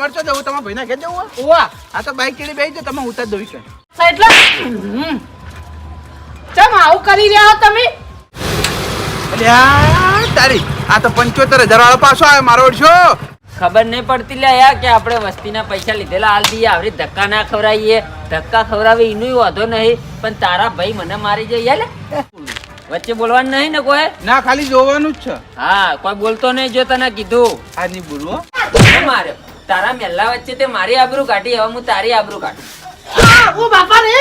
તમારે શું જવું? તમારા ભાઈના ઘેર જવું ઓવા આ તો બાઈક ચડી બેસી તમે ઉતાર દઉં છે એટલે ચમ આવું કરી રહ્યા તમે? તારી આ તો પંચોતેર હજાર વાળો પાછો આવે મારો ઓળશો. ખબર નહીં પડતી લે યાર કે આપણે વસ્તીના પૈસા લીધેલા હાલ દઈએ આવરી ધક્કા ના ખવડાવીએ. ધક્કા ખવડાવે એનું વાંધો નહીં પણ તારા ભાઈ મને મારી જાય લે. વચ્ચે બોલવાનું નહીં ને કોઈ? ના ખાલી જોવાનું જ છે. હા કોઈ બોલતો નહીં જો તને કીધું. આ નહીં બોલવો મારે તારા મેલ્લા વચ્ચે તે મારી આબરૂ કાઢી, હવે હું તારી આબરૂ કાઢું. ઓ બાપા રે!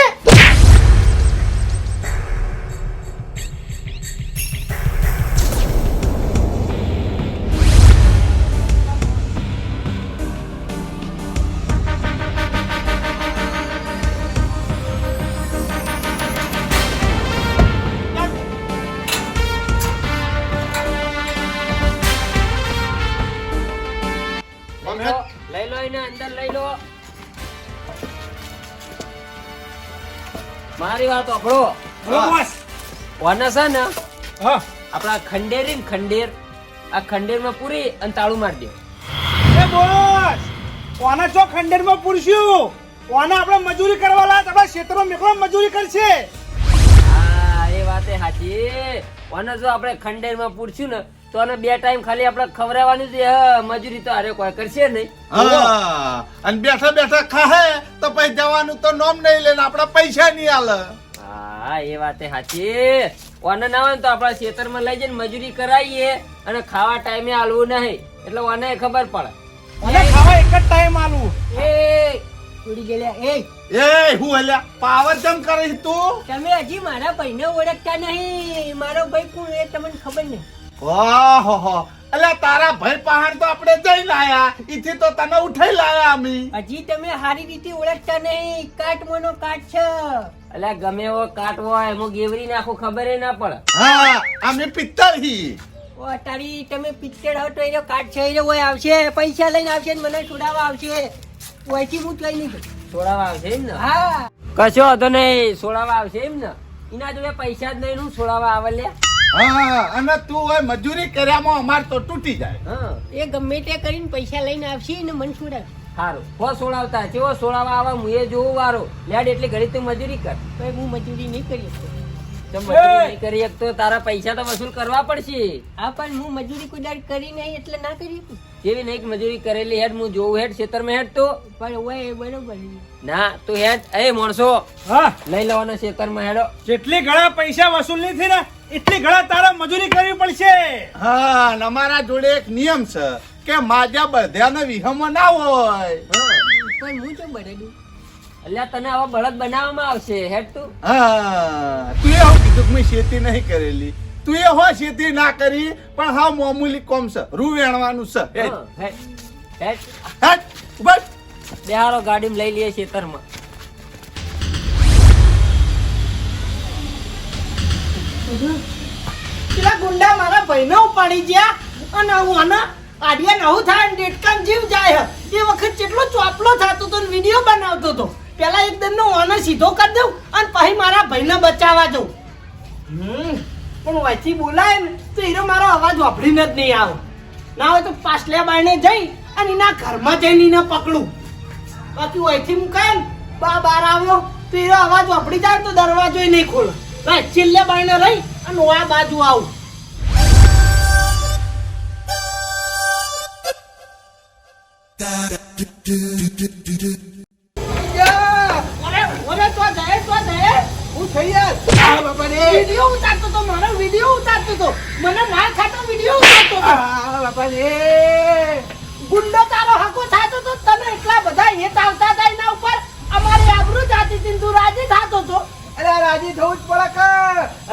મારી વાત છે ને આપણા ખંડેરી ને ખંડેર આ ખંડેરમાં પૂરી અને તાળું મારી દે. એ બોસ કોના ચો ખંડેરમાં પૂરશું? કોના આપણે મજૂરી કરવા લાયા આપણા ક્ષેત્રો મેકલો મજૂરી કરશે. હા એ વાતે સાચી. અને જો આપણે ખંડેરમાં પૂરશું ને તો અને બે ટાઈમ ખાલી આપણે ખવડાવવાનું છે. મજૂરી તો અરે કોઈ કરશે નહીં. હા અને બેઠા બેઠા ખાહે તો પછી જવાનું તો નોમ નહીં લે આપડા પૈસા નહીં આલે. હા એ વાત સાચી. ઓને ના હોય તો આપણા ખેતરમાં લઈ જઈને મજૂરી કરાવીએ અને ખાવા ટાઈમે આલવું નહીં. એટલે ઓને ખબર પડે. અને ખાવા એક જ ટાઈમ આલવું. એ ઉડી ગયેલા. એ એ હું હલ્યા પાવર જમ કરે તું? તમે હજી મારા ભાઈને ઓળખતા નહીં. મારો ભાઈ કોણ એ તમને ખબર નહીં. ઓહો અલ્યા તારા ભાઈ પહાડ તો આપણે જઈ લાયા. ઈથી તો તને ઉઠાઈ લાયા અમી. હજી તમે સારી રીતે ઓળખતા નહીં. કાટ મોનો કાટ છે. એટલે ગમે એવો કાટ હોય એમાં ગેવરી નાખું ખબર ના પડે. હા અમે પિત્તળ હી. ઓ તારી તમે પિત્તળ હો તો એનો કાટ છે એનો ઓય આવશે. પૈસા લઈને આવશે ને મને છોડાવવા આવશે. ઓયથી હું લઈ નહીં સોડાવા આવશે એમ ને? હા. કશો હતો નહીં સોડાવા આવશે એમ ને? એના જોડે પૈસા જ નહીં હું સોડાવા આવે લે. હા અને તું હોય મજૂરી કર્યામાં અમાર તો તૂટી જાય. એ ગમે તે કરીને પૈસા લઈને આવશે ને મન છોડાવશે સારું હો સોળાવતા કેવો સોળાવા આવા હું એ જોવું વારો. લેડ એટલી ઘડી તું મજૂરી કર. ભાઈ હું મજૂરી નહીં કરી તો મજૂરી નહીં કરી એક તો તારા પૈસા તો વસૂલ કરવા પડશે. હા પણ હું મજૂરી કોઈ દાડ કરી નહીં એટલે ના કરી જેવી નહીં મજૂરી કરેલી હેડ હું જોઉં હેડ ખેતરમાં હેડ તો. પણ ઓય એ બરોબર ના તું હેડ. એ માણસો. હા. લઈ લેવાના ખેતરમાં હેડો. કેટલી ઘણા પૈસા વસૂલ નહીં થઈ ને એટલી ઘણા તારા મજૂરી કરવી પડશે. હા અમારા જોડે એક નિયમ છે કે માજા બધાને વિહમો ના હોય. પણ હું તો બરેલું અલ્યા તને આવા બળદ બનાવવામાં આવશે હેડ તું. હા તું એ કીધું કે મેં ખેતી નહીં કરેલી. તું એ હો ખેતી ના કરી પણ હા મામૂલી કોમ છે રૂ વેણવાનું છે. હેડ. હા, હેડ હેડ. બસ બેહારો ગાડીમાં લઈ લઈએ ખેતરમાં. પેલા ગુંડા મારા ભાઈને ઉપાડી ગયા અને હું આના આડિયા નવું થાય ડેટકામ જીવ જાય. એ વખત કેટલો ચોપલો થતો તો વીડિયો બનાવતો હતો પેલા એકદમ નો ઓને સીધો કરી દઉં અને પછી મારા ભાઈને બચાવવા જઉં. પણ વચ્ચે બોલાય ને તો એનો મારો અવાજ વાપરીને જ નહીં આવે. ના હોય તો પાછલા બારણે જઈ અને એના ઘરમાં જઈને એને પકડું. બાકી વહીથી મુકાય ને બા બાર આવ્યો તો એનો અવાજ વાપરી જાય તો દરવાજો નહીં ખોલે. ભાઈ છેલ્લે બારણે રહી અને આ બાજુ આવું. મને માર ખાતો વીડિયો ઉતારતો બાપા રે. ગુંડો તારો હકો થાતો તો તને એટલા બધા હેત આવતા હતા એના ઉપર? અમારી આબરૂ જાતી હતી તું રાજી થાતો તો. અરે રાજી થવું જ પડે કે?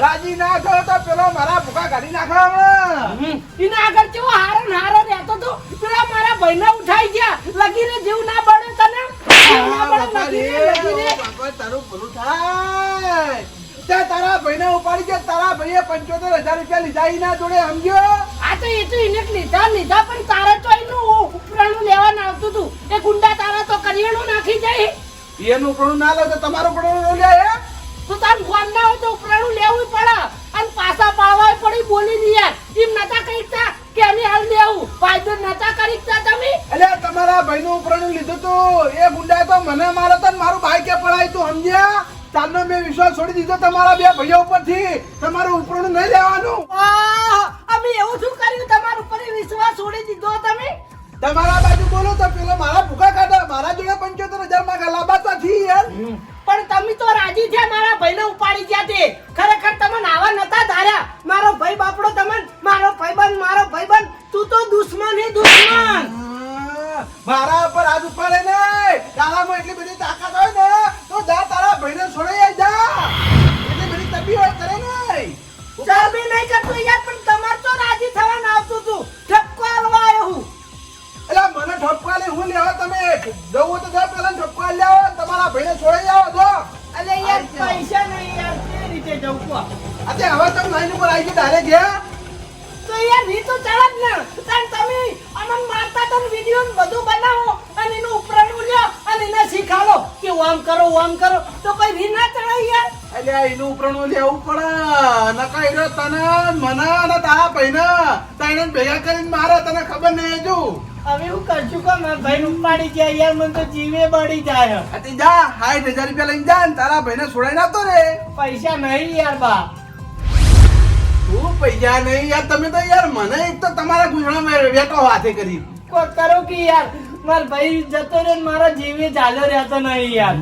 રાજી ના થયો તો પેલો મારા ભૂખા કાઢી નાખવા હમણાં. એના આગળ કેવો હારો ને હારો રહેતો તો? પેલા મારા ભાઈને ઉઠાઈ ગયા. લગીને જેવું ના બળે તને? તારું ભલું થાય. તે તારા ભાઈને ઉપાડી ગયા તારા ભાઈએ પંચોતેર હજાર રૂપિયા લીધા ઈ ના જોડે સમજ્યો? આ તો એ તો એને લીધા લીધા પણ તારે તો એનું ઉપરાણું લેવાનું આવતું હતું. એ ગુંડા તારા તો કરિયાણું નાખી જાય. એનું ઉપરાણું ના લે તો તમારું પણ લે હે? તાર ફોન ના હોય તો ઉપરાણું લેવું પડે. અને પાછા પાડવા પડી બોલી દઈએ એમ નતા કહીતા કે અમે હાલ લેવું. ફાયદો નતા કરી તમે? એટલે તમારા ભાઈનું ઉપરાણું લીધું તો. એ ગુંડા તો મને મારો તો મારું ભાઈ કે પડાય તું સમજ્યા? તારનો મેં વિશ્વાસ છોડી દીધો તમારા બે ભાઈઓ ઉપરથી. તમારું ઉપરણું નહીં લેવાનું. અમે એવું શું કર્યું? તમારા ઉપર વિશ્વાસ છોડી દીધો તમે? તમારા બાજુ બોલો તો પેલો મારા ભૂખા કાઢા મારા જોડે પંચોતેર હજારમાં ગલાબાતા થી યાર. પણ તમે તો રાજી થયા, મારા ભાઈને ઉપાડી ગયા તે. ખરેખર તમને આવા નતા ધાર્યા. મારો ભાઈ બાપડો તમને, મારો ભાઈબંધ મારો ભાઈબંધ, તું તો દુશ્મન હે, દુશ્મન. મારા ઉપર આજ ઉપાડે આજે હવે તમે લાઈન ઉપર આવી ગયા ડાયરેક્ટ ગયા તો યારની તો ચડત ને. તાન તમે અમન મારતા તન વિડિયો ને બધું બનાવો અને એનું ઉપરાણ લ્યો અને એને શીખાડો કે આમ કરો આમ કરો. તો કોઈ રી ના ચડાય યાર. એટલે એનું ઉપરણું લેવું પડે. નકા હીરો તને મને અને તારા ભાઈને. તાઈને ભેગા કરીને મારે તને ખબર નહીં હજુ. હવે હું કરશું કે મારા ભાઈ ઉપાડી ગયા યાર મને તો જીવે બળી જાય. અતિ જા સાઠ હજાર રૂપિયા લઈને જા ને તારા ભાઈને છોડાઈ નાતો રે. પૈસા નહીં યાર બા. તું પૈસા નહીં યાર તમે તો યાર મને એક તો તમારા ગુજરામાં વેટો હાથે કરી. કોઈ કરો કે યાર માર ભાઈ જતો રહ્યો મારા જીવે ચાલ્યો રહેતો નહીં યાર.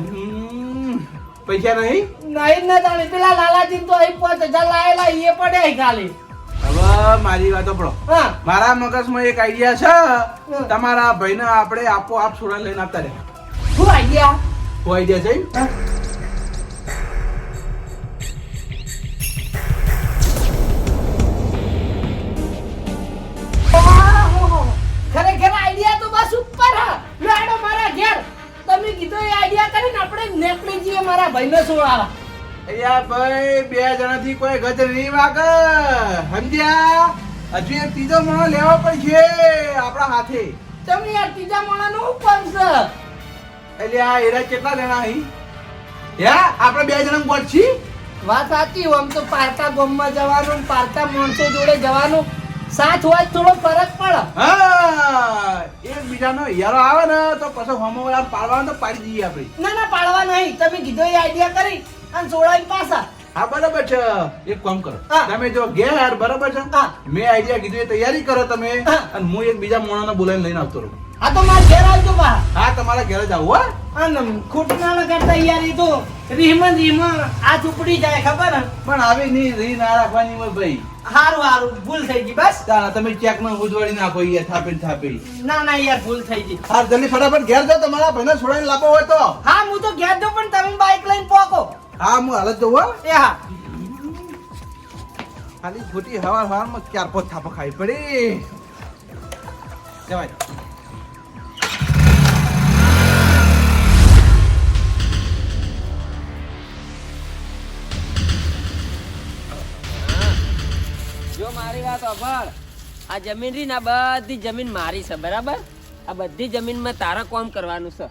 પૈસા નહીં? નહીં ના જાણે પેલા લાલાજી તો અહીં પાંચ હજાર લાયેલા એ પડે ખાલી. હવે મારી વાત હા. મારા મગજમાં એક આઈડિયા છે. તમારા ભાઈને આપણે આપો આપ છોડા લઈને આપતા રે શું આઈડિયા શું આઈડિયા છે? બસ ઉપર હા. લાડો મારા ઘેર. તમે કીધો એ આઈડિયા કરીને આપણે નેકળી જઈએ મારા ભાઈને સોળાવા અહીંયા ભાઈ બે જણાથી કોઈ ગજ નહીં વાગે. સમજ્યા હજુ એક ત્રીજો માણસ લેવો પડશે આપણા હાથે. તમે યાર ત્રીજા માળાનું હું પંચ એટલે આ એરા કેટલા જણા અહીં? યા આપણે બે જણા ગોઠછી વાત સાચી આમ તો પારકા ગામમાં જવાનું પારકા માણસો જોડે જવાનું. સાથ હોય તો થોડો ફરક પડે. હા એકબીજાનો યારો આવે ને તો પછી હોમો વાળા પાડવાનો તો પાડી દઈએ આપણે. ના ના પાડવા નહીં. તમે કીધો એ આઈડિયા કરી અને સોળાવી પાછા. હા બરાબર છે. એક કામ કરો. હા. તમે જો ઘેર બરાબર છે? મેં આઈડિયા કીધું એ તૈયારી કરો તમે અને હું એક બીજા મોણાને બોલાવીને લઈને આવતો રહું. આ તો મારા ઘેર આવજો બા હા તમારા ઘેર જ આવું હો. અને ખોટું ના લગાડતા યાર તો રીહમાં રીહમાં ચૂકડી ઉપડી જાય ખબર? હે? પણ આવી નહીં રી ના રાખવાની હોય ભાઈ. હારું હારું ભૂલ થઈ ગઈ બસ. તારા તમે ચેકમાં ઉજવાડી નાખો યાર થાપી થાપી ના ના યાર ભૂલ થઈ ગઈ. હા જલ્દી ફટાફટ ઘેર જાઓ તમારા ભાઈને છોડાઈને લાપો હોય તો. હા હું તો ઘેર જાઉં પણ તમે બાઈક લઈને પોકો. હા હું હાલત જવું હો. એ હા. ખાલી ખોટી હવાર હવારમાં ચાર પાંચ થાપો ખાવી પડી. જવાય. મારી વાત સાંભળ આ જમીન રી ને બધી જમીન મારી છે બરાબર? આ બધી જમીનમાં તારા કોમ કરવાનું છે.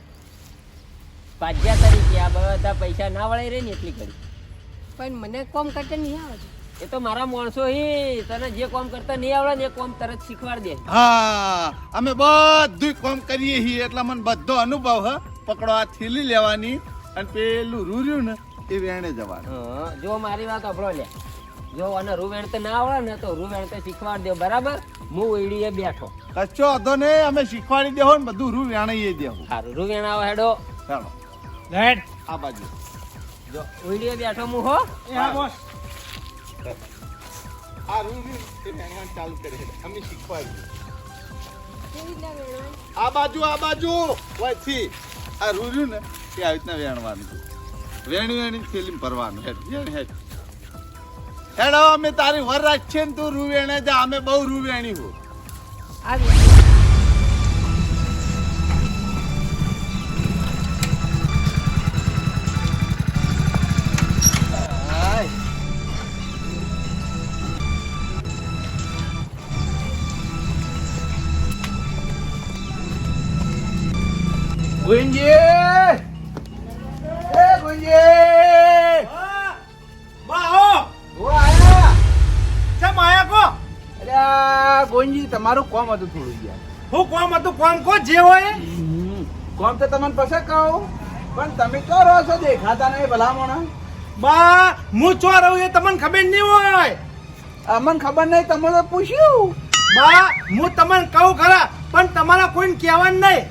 પાજ્યા તરીકે આ બધા પૈસા ના વળાઈ રહે ને એટલી કરી પણ મને કોમ કરતા નહીં આવડતું એ તો મારા માણસો હી તને જે કોમ કરતા નહીં આવડે ને એ કોમ તરત શીખવાડ દે. હા અમે બધું કોમ કરીએ છીએ એટલે મને બધો અનુભવ હ. પકડો આ થેલી લેવાની અને પેલું રૂર્યું ને એ વેણે જવાનું. જો મારી વાત સાંભળો લે જો અને રૂવેણ તો ના આવડે ને તો રૂવેણ તો શીખવાડી દો બરાબર? હું ઈડીએ બેઠો. કચ્છો હતો ને અમે શીખવાડી દેવો ને બધું રૂ દેવો સારું રૂવેણ આવે હેડો. ચાલો. લેટ આ બાજુ. જો ઈડીએ બેઠો હું હો. એ હા બોસ. આ રૂ રહ્યું એ વેણવાનું ચાલુ કરે અમે વેણવાનું? આ બાજુ આ બાજુ. વયથી. આ રૂર્યું ને એ આવી રીતના વેણવાનું વેણી વેણી ફિલ્મ ભરવાનું. હેડ વેણ હેડ. હેડ અમે તારી વર રાખીએ ને તું રૂવેણે જા અમે બહુ રૂવેણી હું. આ ગોવિંદજી તમારું કોમ હતું થોડું યાર. હું કોમ હતું? કોમ કો જે હોય? કોમ તો તમને પછી કહો. પણ તમે તો રહો છો? દેખાતા નહીં ભલામણ. બા હું ચો રહું એ તમને ખબર નહીં હોય. અમને ખબર નહીં તમને તો પૂછ્યું. બા હું તમને કહું ખરા પણ તમારા કોઈને કહેવાનું નહીં.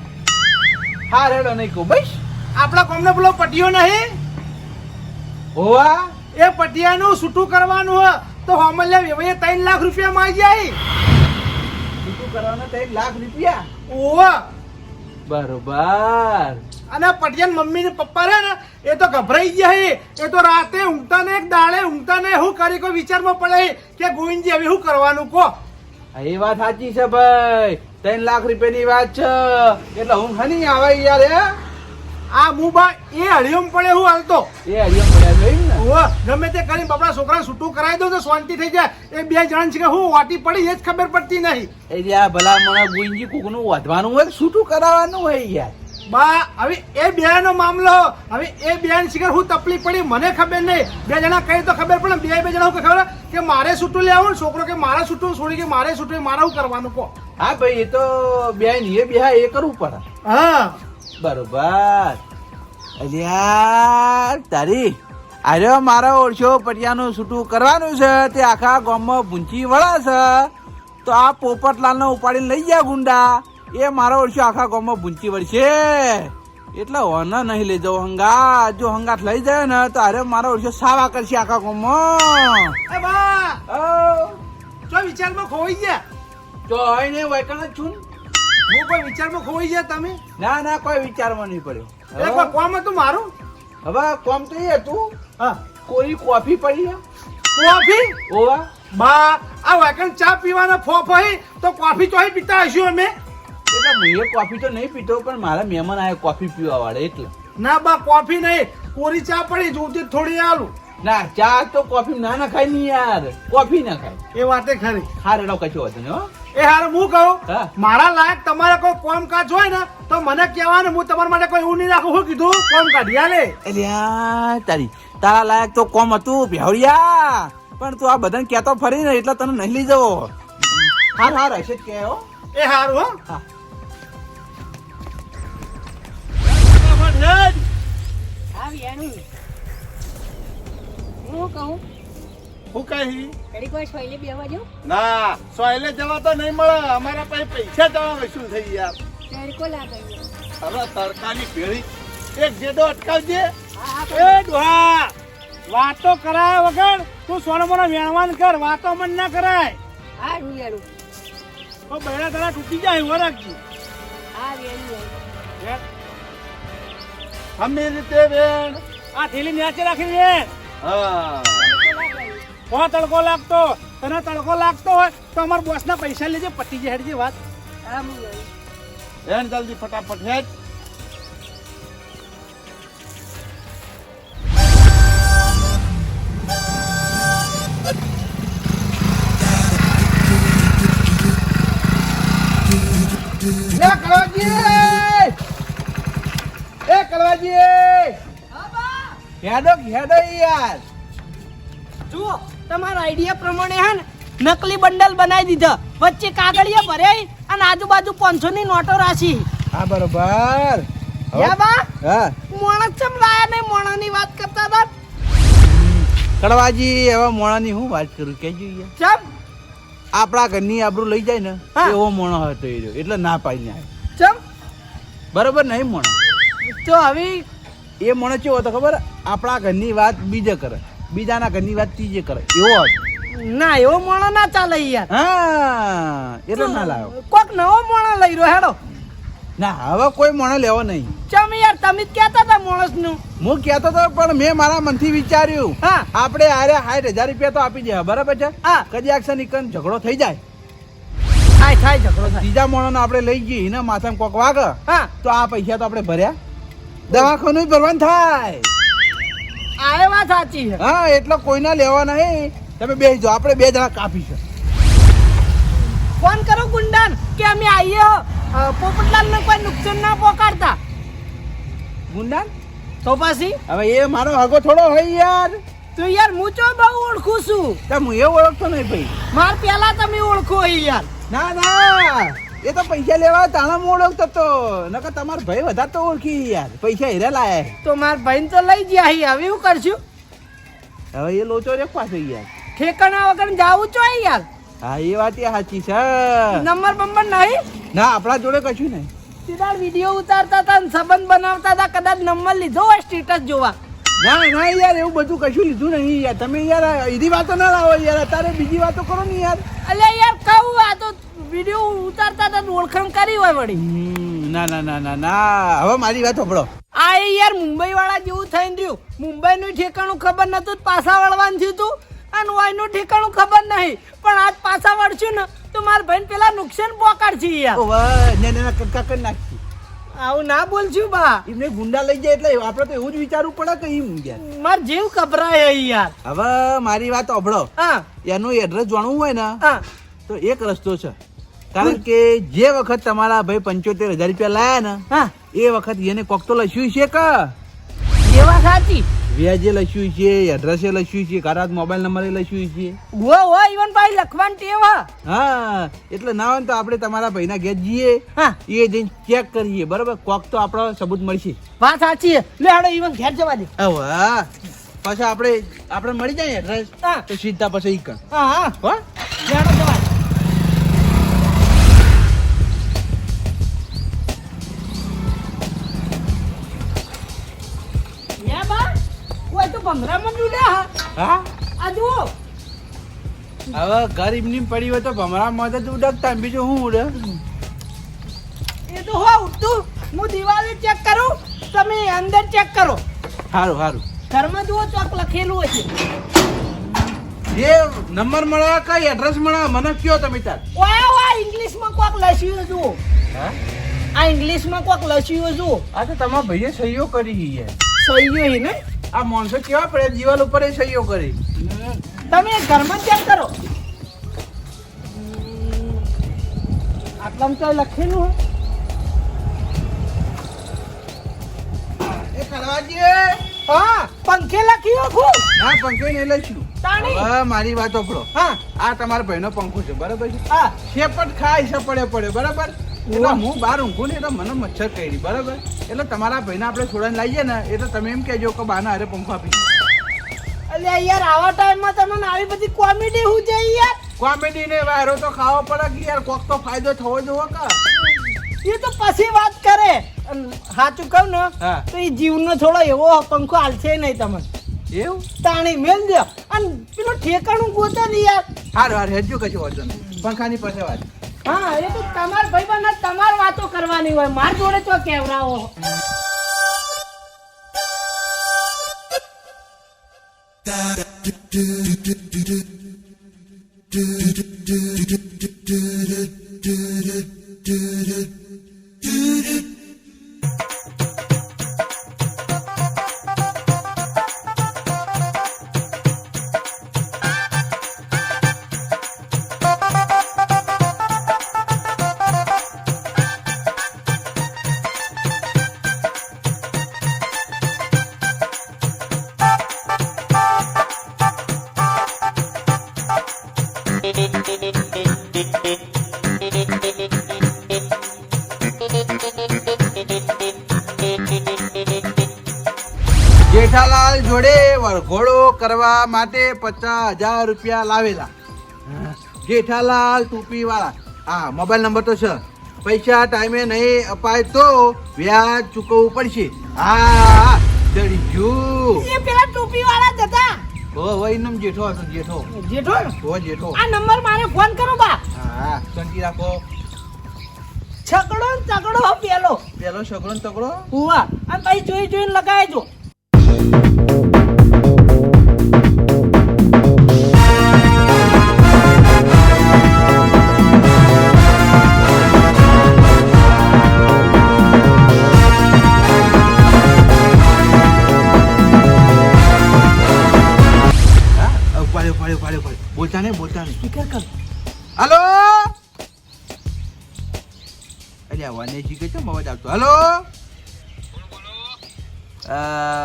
હા રેડો નહીં કહું બસ. આપણા કોમને પેલો પટિયો નહીં? હોવા? એ પટિયાનું છૂટું કરવાનું હોય તો હોમલ્યા વેવાઈએ ત્રણ લાખ રૂપિયા માં જાય. શું કરવાના તો લાખ રૂપિયા. ઓવા બરોબર. અને પટિયાન મમ્મી ને પપ્પા રે ને એ તો ગભરાઈ ગયા હે. એ તો રાતે ઊંઘતા ને એક દાડે ઊંઘતા ને શું કરી કોઈ વિચારમાં પડે કે ગોવિંદજી હવે શું કરવાનું કો એ વાત સાચી છે ભાઈ. ત્રણ લાખ રૂપિયાની વાત છે. એટલે હું ખાની આવે યાર હે? આ મુબા એ હળિયમ પડે હું હાલતો. એ હળિયમ પડે ને? ઓવા ગમે તે કરીને બાપડા છોકરા છૂટું કરાવી દો તો શાંતિ થઈ જાય. એ બે જણ છે કે હું વાટી પડી એ જ ખબર પડતી નહીં. એ રહ્યા ભલા મને ગુંજી કુકનું વધવાનું હોય છૂટું કરાવવાનું હોય યાર. બા હવે એ બેનો મામલો હવે એ બેન શિખર હું તકલીફ પડી મને ખબર નહીં. બે જણા કહી તો ખબર પડે બે બે જણા ખબર કે મારે છૂટું લેવું ને છોકરો કે મારે છૂટું છોડી કે મારે છૂટું મારે શું કરવાનું કહો. હા ભાઈ એ તો બેન એ બે એ કરવું પડે. હા. બરોબર. અલ્યા તારી અરે મારો ઓળશો પટિયાનું છૂટું કરવાનું છે તે આખા ગામમાં ભૂંચી વળે છે. તો આ પોપટલાલને ઉપાડીને લઈ ગયા ગુંડા. એ મારો ઓળશો આખા ગામમાં ભૂંચી વળશે એટલે હોને નહીં લઈ જાવ હંગા જો હંગાત લઈ જાય ને તો અરે મારો ઓળશો સાવા કરશે આખા ગામમાં. વિચારમાં ખોવાઈ ગયા? તો હોય ને વૈકણ જ છું. હું કોઈ વિચારમાં ખોવાઈ ગયા તમે? ના ના કોઈ વિચારવા નહીં પડ્યો. એ કોઈ કોમ હતું મારું? હવે કોમ તો એ હતું. હા. કોઈ કોફી પડી? કોફી? ઓવા બા આ વાકણ ચા પીવાના ફોફ હોય તો કોફી તો પીતા હશું અમે. એટલે હું કોફી તો નહીં પીતો પણ મારા મહેમાન આયા કોફી પીવા વાળા એટલે. ના બા કોફી નહીં. કોરી ચા પડી જોતી થોડી આલું. ના ચા તો કોફી ના ના ખાય નહીં યાર. કોફી ના ખાય. એ વાતે ખરી. હારે રેડો કચો હતો ને હો. એ હારે હું કહું હા. મારા લાયક તમારે કોઈ કોમ કાજ હોય ને તો મને કહેવાનું હું તમારા માટે કોઈ એવું નહીં રાખું. શું કીધું કોમ કાઢી આલે એટલે તારી તારા લાયક તો કોમ હતું ભેવડિયા પણ તું આ બધાને કહેતો ફરી ને એટલે તને નહીં લઈ જવો હાર હાર હશે જ કે હો. એ હારું હો. હા. હા હું કહું હું કહી? વાર સોયલે બેહવા જાઉં ના સોયલે જવા તો નહીં મળે. અમારા પાસે પૈસા જવા વસૂલ થઈ યાર તડકો લાગે હવે તડકાની ભેળી એક જેડો અટકાવજે. એ ડોહા વાતો કરાય વગર તું સોનો મોનો વેણવાન કર વાતો મન ના કરાય. હા વેણું. તો બહેરા તારા તૂટી જાય ઊભો રાખજો. હા વેણું વેણું. અમે રીતે વેણ. આ થેલી નીચે રાખી દે હા. લાગે તડકો લાગતો તને તડકો લાગતો હોય તો અમારા બોસ ના પૈસા લેજે પતી જાય હેડજે વાત. એમ હું જલ્દી ફટાફટ હેડ. હેડો હેડો યાર. જુઓ. તમારા આઈડિયા પ્રમાણે હે ને નકલી બંડલ બનાવી દીધા. વચ્ચે કાગળિયા ભર્યા અને આજુબાજુ પાંચસો ની નોટો રાશી હા બરોબર. યા બા. હા. મોણસ ચમ લાયા નહીં? મોણાની વાત કરતા હતા? કડવાજી હવે મોણાની હું વાત કરું? કે જોઈએ ચમ. આપણા ઘરની આબરૂ લઈ જાય ને એવો મોણો હતો એ. એટલે ના પાડીને આવ્યો. ચમ. બરોબર નહીં મોણો? તો હવે એ મોણો કેવો હતો ખબર? આપણા ઘરની વાત બીજે કરે. બીજાના ઘરની વાત ત્રીજે કરે એવો ના એવો મોણો ના ચાલે યાર. હા એટલે ના લાવ્યો કોક નવો મોણો લઈ રહ્યો હેડો. ના હવે કોઈ મોણો લેવો નહીં. ચમ યાર તમે જ કહેતા હતા મોણસનું હું કહેતો હતો પણ મેં મારા મનથી વિચાર્યું. હા. આપણે આરે સાઠ હજાર રૂપિયા તો આપી દે બરાબર છે? હા. કદી આક્ષન ઇકન ઝઘડો થઈ જાય. થાય થાય ઝઘડો થાય. બીજા મોણોને આપણે લઈ જઈએ એના માથામાં કોક વાગે. હા. તો આ પૈસા તો આપણે ભર્યા. દવાખાનું ભરવાનું થાય. આ એ વાત સાચી છે. હા એટલે કોઈના લેવા નહીં. તમે બે જો આપણે બે જણા કાપીશું ફોન કરો ગુંડાન કે અમે આવીએ પોપટલાલ ને કોઈ નુકસાન ના પોકાડતા ગુંડાન તો પછી હવે એ મારો હગો થોડો હોય યાર. તું યાર હું ચો બહુ ઓળખું છું? તો હું એ ઓળખતો નહીં ભાઈ. માર પેલા તમે ઓળખો યાર. ના ના. એ તો પૈસા લેવા તાણા મોડ ઓળખતો તો નકર તમારો ભાઈ વધારે તો ઓળખી યાર. પૈસા હેરા લાયા તો માર ભાઈ તો લઈ ગયા હી. હવે હું કરશું? હવે એ લોચો રે પાછો યાર. ઠેકાણા વગર જાવું છો યાર. હા એ વાત એ સાચી છે. નંબર બંબર નહીં? ના આપણા જોડે કશું નહીં. સીધા વીડિયો ઉતારતા હતા ને સંબંધ બનાવતા હતા કદાચ નંબર લીધો હોય સ્ટેટસ જોવા. ના ના યાર એવું બધું કશું લીધું નહીં યાર. તમે યાર એવી વાતો ના લાવો યાર. અત્યારે બીજી વાતો કરો ને યાર. અલ્યા યાર કહું આ તો વીડિયો ઉતારતા હતા ઓળખાણ કરી હોય વળી. ના ના ના ના ના. હવે મારી વાત સાંભળો. આ યાર મુંબઈ વાળા જેવું થઈને રહ્યું. મુંબઈ નું ઠેકાણું ખબર નતું પાછા વળવાનું થયું તું. અને વાયનું ઠેકાણું ખબર નહીં. પણ આજ પાછા વળશું ને તો મારા ભાઈ પેલા નુકસાન પોકાડ છે યાર. ને ને ના કટકા કરી નાખી આવું ના બોલશું બા. એમને ગુંડા લઈ જાય એટલે આપણે તો એવું જ વિચારવું પડે કે એમ ગયા માર જેવું કબરાય યાર. હવે મારી વાત અભળો હા. એનું એડ્રેસ જાણવું હોય ને હા. તો એક રસ્તો છે. કારણ કે જે વખત તમારા ભાઈ પંચોતેર હજાર રૂપિયા લાયા ને હા. એ વખત એને કોક તો લખ્યું છે કે? એવા સાચી. વ્યાજે લખ્યું છે એડ્રેસે લખ્યું છે ઘરાત મોબાઈલ નંબરે લખ્યું છે. ઓ ઓ ઈવન ભાઈ લખવાનું ટેવ હા. એટલે ના હોય તો આપણે તમારા ભાઈના ઘેર જઈએ હા. એ જઈને ચેક કરીએ બરાબર? કોક તો આપણો સબૂત મળશે. વાત સાચી છે. લે હાડો ઈવન ઘેર જવા દે. હા પછી આપણે આપણે મળી જાય એડ્રેસ તો સીધા પછી ઈ કર. હા હા. હો? કોઈ તો ભમરામાં હા. આ જુઓ. હવે ગરીબની પડી હોય તો ભમરા મદદ ઉડકતા બીજું હું ઉડે? એ તો હો ઉડતું. હું દિવાલે ચેક કરું તમે અંદર ચેક કરો. સારું સારું ઘરમાં જુઓ ચોક લખેલું હશે જે નંબર મળે કઈ? એડ્રેસ મળે મને કયો તમે તાર? ઓય ઓય ઇંગ્લિશમાં કોક લખ્યું જુઓ. હા? આ ઇંગ્લિશમાં કોક લખ્યું જુઓ. આ તો તમારા ભાઈએ સહીઓ કરી છે સહીઓ હી ને? આ માણસો કેવા પડે? દિવાલ ઉપર એ સહીઓ કરી. તમે ઘરમાં ચેક કરો? આટલામાં તો લખેલું એ કરવાજી હા પંખે લખ્યું ખૂબ ના પંખો નહીં લખ્યું. તાણી. મારી વાત સાંભળો હા. આ તમારા ભાઈનો પંખો છે બરાબર છે? હા. શેપટ ખાય છે પડે પડે બરાબર? એટલે હું બહાર ઊંઘું ને એટલે મને મચ્છર કરી બરાબર? એટલે તમારા ભાઈને આપણે છોડાને લાવીએ ને એટલે તમે એમ કહેજો કે બાના હારે પંખો આપી અલ્યા યાર આવા ટાઈમમાં તમને આવી બધી કોમેડી હું છે યાર? કોમેડી ને વાયરો તો ખાવો પડે કે યાર કોક તો ફાયદો થવો જોવો કે? એ તો પછી વાત કરે. સાચું કહું ને તો એ જીવનો થોડો એવો પંખો હાલશે નહીં તમને. એવું? તાણી મેલ દે. અને પેલું ઠેકાણું ગોતે ને યાર. હારું હારું હજુ કશું વાંધો નહીં. પંખાની પાસે વાત. હા, એ તો તમાર ભાઈ બને તમાર વાતો કરવાની હોય. માર જોડે તો કેવરાવો જેઠાલાલ હજાર રૂપિયા લાવેલા. જેઠાલાલ ટોપી વાળા હા મોબાઈલ નંબર તો છે. પૈસા ટાઈમે નહીં અપાય તો વ્યાજ ચૂકવવું પડશે. હા ચડી ગયું. એ પેલા ટોપી વાળા હતા. ઓ વય નામ જેઠો હતો જેઠો. જેઠો? ઓ જેઠો. આ નંબર મારે ફોન કરો બા. હા રાખો. છકડો તગડો પેલો. પેલો છકડો તગડો હુવા. અને પછી જોઈ જોઈને લગાવજો આવતો હલો?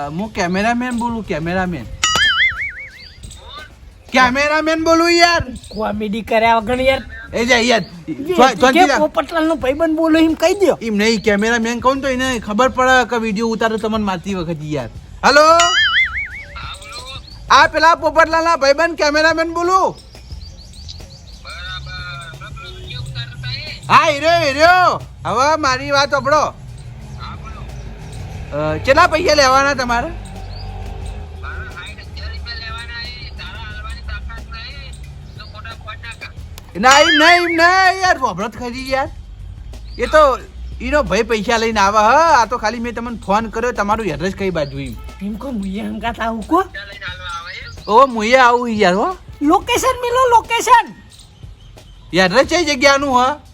હું કેમેરામેન બોલું કેમેરામેન. કેમેરામેન બોલું યાર. કોમેડી કર્યા વગર યાર. એ યાર. જે- ભાઈબંધ બોલો એમ કહી દયો. એમ નહીં કેમેરામેન કહું ને તો એને ખબર પડે કે વીડિયો ઉતારો તમને મારતી વખત યાર. હલો? આ પેલા પોપટલાલના ભાઈબંધ કેમેરામેન બોલું? હા હીરો હીરો. હવે મારી વાત સાંભળો. કેટલા પૈસા લેવાના તમારે? ના નહીં નહીં યાર વભરત ખરી યાર. એ તો એનો ભાઈ પૈસા લઈને આવે હ આ તો ખાલી મેં તમને ફોન કર્યો તમારું એડ્રેસ કઈ બાજુ એમ. એમ કો મુયે હંગાત આવું કો? ઓ મુઈએ આવું યાર હો. લોકેશન મિલો લોકેશન એડ્રેસ કઈ જગ્યાનું હ?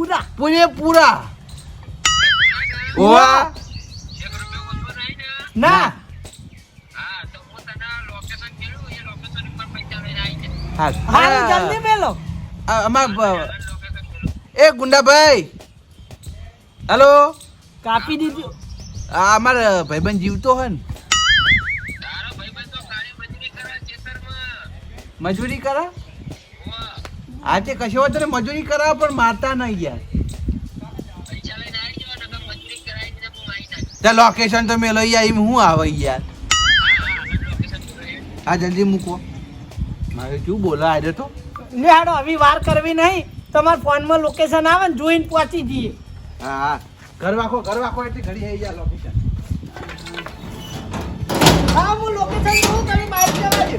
પૂરા. પૂરે પૂરા. ઓવા ના. હા જલ્દી મેલો. એ ગુંડાભાઈ. હલો. કાપી દીધું. આ અમારા ભાઈબંધ જીવતો હોય ને. મજૂરી કરા? હા તે કશો નહીં મજૂરી કરાવ પણ મારતા નહીં યાર. તે લોકેશન તો મેં લઈ આવી હું આવે યાર? હા જલ્દી મૂકો. મારે શું બોલા આજે તો? હાડો હવે વાર કરવી નહીં. તમારા ફોનમાં લોકેશન આવે ને જોઈને પહોંચી જઈએ. હા હા. ઘર વાખો ઘર વાખો એટલે ઘડી આવી જાય લોકેશન હા હું લોકેશન જોઉં તમે બાઈક જવા દો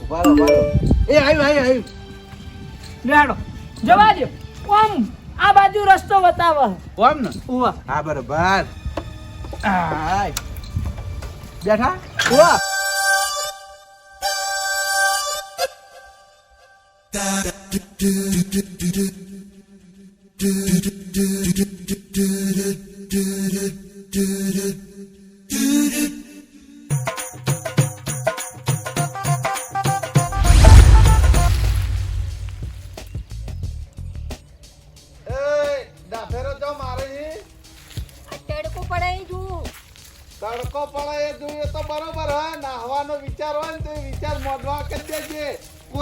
ઊભા રહો, ઊભા રહો. એ આવ્યું આવ્યું આવ્યું લે હાડો જવા દે ઓમ આ બાજુ રસ્તો બતાવો. ઓમ ને? ઉવા. હા બરોબર. આય. બેઠા? ઉવા. એ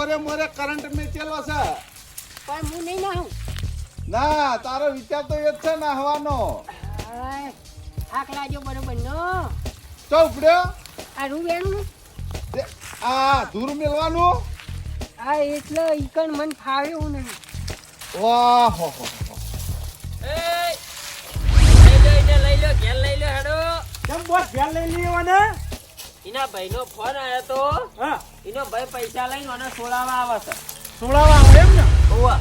કોરે મોરે કરંટ મેચેલો છે. પણ હું નહીં નાહું. ના તારો વિચાર તો એ જ છે નાહવાનો. હવાનો થાક લાગ્યો બરોબર નો. ચો ઉપડ્યો? આ રૂ વેણું આ ધૂર મેળવાનું? આ એટલે ઈકણ મન ફાવે એવું નહીં વાહ હો હો હો. લઈ લો લઈ લો ઘેર લઈ લો હેડો. કેમ બોસ ઘેર લઈ લેવાને એના ભાઈનો ફોન આવ્યો તો. હા. એનો ભાઈ પૈસા લઈને મને સોળાવા આવે છે. સોળાવા આવે એમ ને? ઓવા.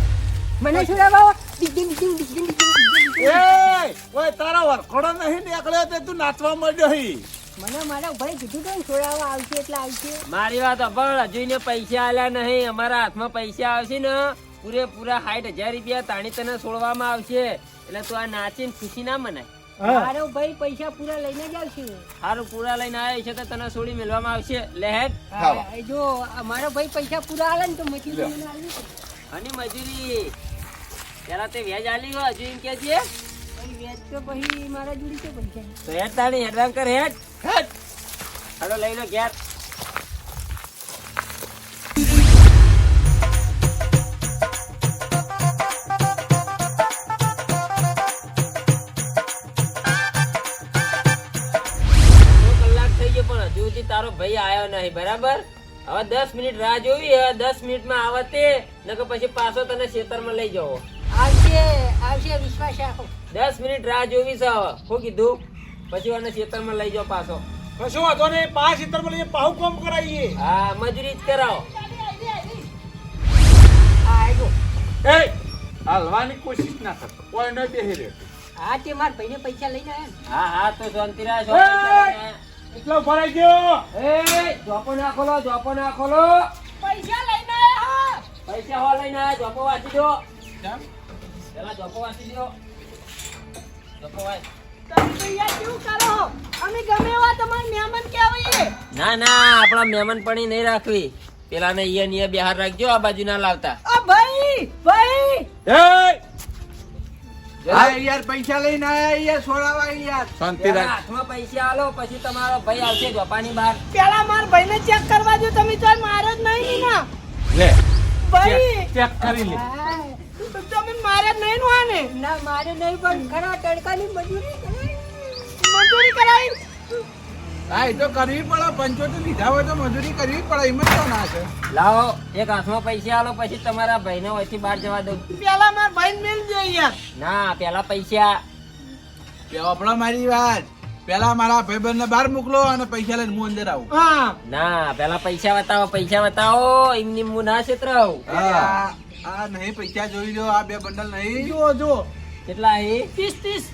મને લાવો ડિંગ ડિંગ ડિંગ ડિંગ એ ઓય તારા વરખોડો નહીં નીકળ્યો તે તું નાચવા માંડ્યો હી. મને મારા ભાઈ કીધું તો છોડાવવા આવશે એટલે આવશે મારી વાત સાંભળ હજુ પૈસા આલ્યા નહીં. અમારા હાથમાં પૈસા આવશે ને પૂરેપૂરા સાઠ હજાર રૂપિયા તાણી તને છોડવામાં આવશે. એટલે તું આ નાચીને ખુશી ના મનાય. મારો ભાઈ પૈસા પૂરા લઈને જ આવશે. સારું પૂરા લઈને આવ્યો છે તો તને સોડી મેળવામાં આવશે. લે હેડ. જો મારો ભાઈ પૈસા પૂરા આલે ને તો મજૂરી મને અને મજૂરી. પેલા તે વ્યાજ આલી હોય હજુ એમ કે છે પછી વ્યાજ તો પછી મારા જોડી છે પૈસા. તો હેડ તાણી હેડ કર હેડ. હેડ. હાલો લઈ લો ઘેર. બરાબર? હવે દસ મિનિટ રાહ જોવી હવે દસ મિનિટમાં આવે તે નકર પછી પાછો તને ખેતરમાં લઈ જવો. આવશે આવશે વિશ્વાસ રાખો. દસ મિનિટ રાહ જોવી છે હવે. શું કીધું? પછી મને ખેતરમાં લઈ જાઓ પાછો. કશો વાંધો નહીં પાંચ સીતરમાં લઈએ પાહુ કોમ કરાવીએ. હા મજૂરી જ કરાવો. એ! હાલવાની કોશિશ ના કરતો કોઈ ન બેહી રહ્યો હા તે મારા ભાઈને પૈસા લઈને આવ્યા હા હા તો શાંતિ રાખ એટલો ફરાઈ ગયો. એ જોપો ના ખોલો જોપો ના ખોલો પૈસા લઈને આયા પૈસા હો લઈને આયા જોપો વાંચી દો. પેલા જોપો વાંચી દો. જોપો વાંચ. તમે તો યાર કેવું કરો? અમે ગમે એવા તમારા મહેમાન કહેવાય ના ના આપણા મહેમાન પણ નહીં રાખવી. પેલા ને ઈય ને બિહાર રાખજો આ બાજુ ના લાવતા. ભાઈ ભાઈ. એ હા યાર પૈસા લઈને આયા યાર છોડાવા યાર. શાંતિ રાખ. હાથમાં પૈસા આલો પછી તમારો ભાઈ આવશે જોપાની બહાર. પેલા માર ભાઈને ચેક કરવા દો તમે તો મારે જ નહીં ને. લે ભાઈ. ચેક કરી લે. તમે મારે જ નહીં નું આને. ના મારે નહીં પણ ઘણા તડકાની મજૂરી કરે. મજૂરી કરાવી. હા એ તો કરવી પડે પંચોતેર લીધા હોય તો મજૂરી કરવી પડે એમ તો ના છે? લાવો એક હાથમાં પૈસા આલો પછી તમારા ભાઈને અહીંથી બહાર જવા દઉં પેલા માર ભાઈને મેલ જોઈએ યાર. ના પેલા પૈસા. આપણો મારી વાત. પેલા મારા ભાઈબંધ ને બહાર મોકલો અને પૈસા લઈને હું અંદર આવું. ના પેલા પૈસા બતાવો પૈસા બતાવો એમની હું ના છેતરાવું. આ આ નહીં પૈસા જોઈ લો આ બે બંડલ નહીં. જો જો કેટલા એ ત્રીસ ત્રીસ.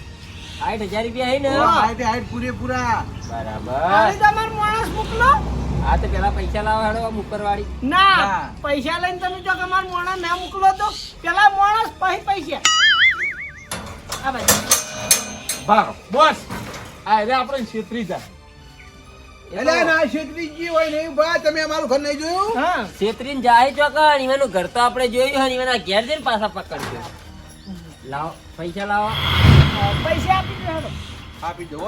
સાઠ હજાર રૂપિયા હે ને? પૂરેપૂરા. બરાબર. તમાર માણસ મોકલો. હા તો પેલા પૈસા લાવો હેડો ના. પૈસા લઈને તમે જો કે મારા મોણા ના મોકલો તો પેલા માણસ પછી પૈસા. આ ભાઈ ભાગ. બોસ. આ એટલે આપણે છેતરી જાય. એટલે ના છેતરીજી હોય નહીં બા તમે અમારું ઘર નહીં જોયું? હા. છેતરીને જાય ચોકન એનું ઘર તો આપણે જોયું હોય એના ઘેર જઈને પાછા પકડજો. લાવો પૈસા લાવો પૈસા આપી દો. આપી દો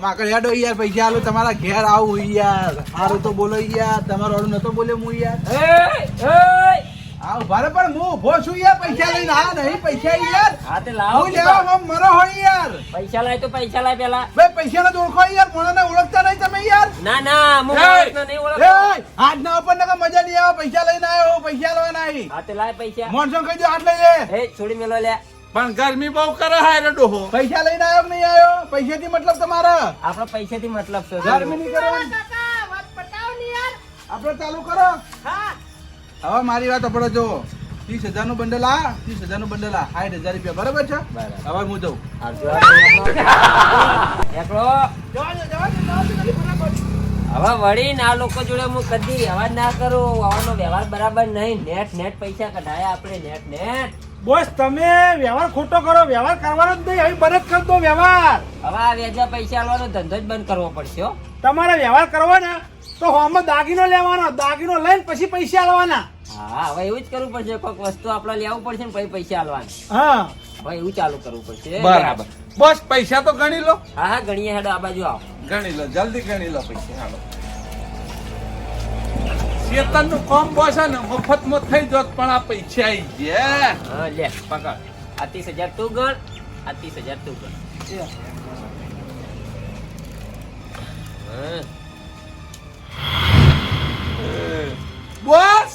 આગળ હેડો યાર પૈસા આલો તમારા ઘેર આવું યાર મારું તો બોલો યાર તમારો વાળું નતો બોલે હું યાર! આ ઊભા પણ હું ઊભો છું યાર પૈસા લઈને હા નહીં પૈસા યાર. હા તે લાવો હું લેવા આમ મરો હોય યાર. પૈસા લાય તો પૈસા લાય પેલા. બે પૈસા ને ઓળખો યાર મોણાને ઓળખતા નહીં તમે યાર. ના ના હું ઓળખતો નહીં ઓળખતો. આજ હાથ ના ઉપર નકર મજા નહીં આવે પૈસા લઈને આવ્યો પૈસા લેવા નહીં. હા તે લાય પૈસા. મોનસો કહી દો આટ લઈ લે એ છોડી મેલો લે. પણ ગરમી બહુ કરે હાય રે ડોહો. પૈસા લઈને આવ્યો નહીં આવ્યો? પૈસાથી મતલબ તમારા. આપણો પૈસાથી મતલબ છે ગરમી નહીં કરવાની. કાકા વાત પટાવો ને યાર. આપણે ચાલુ કરો. હા. હવે મારી વાત આપણે જો ત્રીસ હજારનું બંડલ આ ત્રીસ હજારનું બંડલ આ. સાઠ હજાર રૂપિયા બરાબર છે? બરાબર. હવે હું જઉં. હવે વળીને આ લોકો જોડે હું કદી અવાજ ના કરું. આવવાનો વ્યવહાર બરાબર નહીં. નેટ નેટ પૈસા કઢાયા આપણે નેટ નેટ. બોસ તમે વ્યવહાર ખોટો કરો. વ્યવહાર કરવાનો જ નહીં. હવે બંધ કરી દો વ્યવહાર. હવે આ વેજા પૈસા આવવાનો ધંધો જ બંધ કરવો પડશે હો. તમારે વ્યવહાર કરવાના તો હોમાં દાગીનો લેવાનો દાગીનો લઈને પછી પૈસા આલવાના. હા હવે એવું જ કરવું પડશે. કોઈક વસ્તુ આપણે લેવું પડશે ને પછી પૈસા આલવાના. હા. હવે એવું ચાલુ કરવું પડશે. બરાબર. બસ પૈસા તો ગણી લો. હા હા ગણીએ હેડો આ બાજુ આવો. ગણી લો જલ્દી ગણી લો પૈસા હાલો. ચેતનનું કોમ બસ છે ને મફતમાં થઈ જોત પણ આ પૈસા આવી ગયા. હા લે. પકડ. આ ત્રીસ હજાર તું ગણ આ ત્રીસ હજાર તું ગણ. હા. બોસ?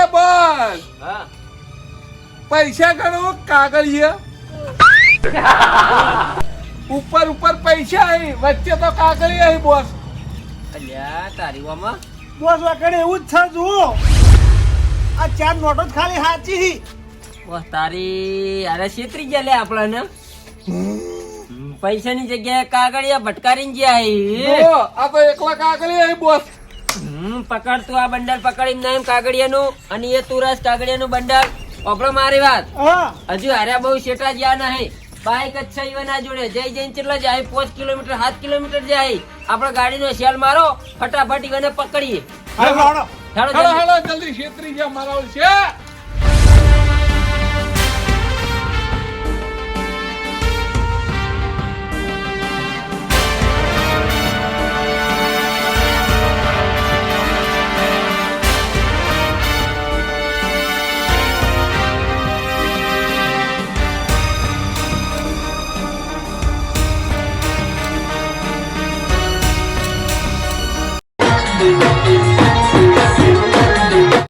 એ બોસ. હા. પૈસા ગણો કાગળિયા. ઉપર ઉપર પૈસા આવી વચ્ચે તો કાગળિયા આવી બોસ. અલ્યા તારી વામાં? બોસ વાકડે એવું જ છે જુઓ. આ ચાર નોટો જ ખાલી સાચી હી બસ તારી અરે છેતરી ગયા લે આપણને. પૈસાની જગ્યાએ કાગળિયા ભટકારીને ગયા હી. આ તો એકલા કાગળિયા બોસ. હમ, પકડ તું આ બંડલ પકડીને નામ કાગળિયાનું અને એ તુરસ કાગળિયાનું બંડલ. ઓપડો મારી વાત. હજુ હાર્યા બહુ શેટા જ્યા નહીં. બાઇક જ છે ઈવન ના જોડે. જઈ જઈને કેટલા જાય? પાંચ કિલોમીટર સાત કિલોમીટર જાય. આપણે ગાડીનો સેલ મારો ફટાફટ ઈવને પકડીએ. હાલો, હાલો. હેડો હેલો હેલો જલ્દી. છેતરી ગયા મારા છે.